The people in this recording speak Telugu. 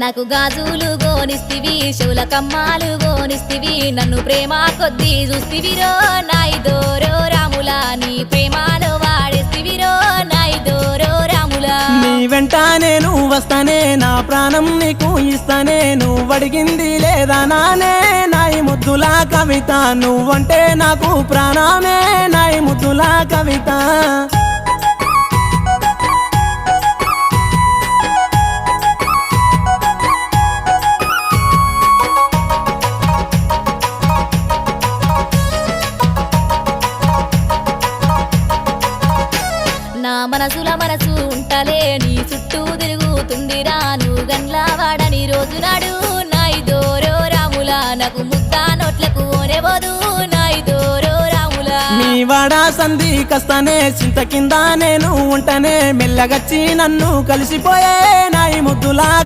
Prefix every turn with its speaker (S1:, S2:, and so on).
S1: నాకు గాజులు గోనిస్తివి శివుల కమ్మాలు గోనిస్తివి నన్ను ప్రేమ కొద్దీ చూస్తివిరో నాయిదోరో రాములా నీ ప్రేమలో వాడేస్తివిరో నాయిదోరో రాములా.
S2: నీ వెంట నేను వస్తానే నా ప్రాణం నీకు ఇస్తానే నువ్వు అడిగింది లేదా నానే? నాయి ముద్దుల కవిత నువ్వంటే నాకు ప్రాణమే నాయి ముద్దుల కవిత.
S1: నా మనసుల మనసు ఉంటలే నీ చుట్టూ తిరుగుతుంది రాను. గండ్లా వాడని రోజు నాడు నాయిదోరో రాములా నాకు ముద్ద నోట్లకు ఓనేవదు నాయిదోరో రాములా.
S2: నీ వాడా సంధి కస్తానే చింత కింద నేను ఉంటనే మెల్లగచ్చి నన్ను కలిసిపోయే నాయి ముద్దులా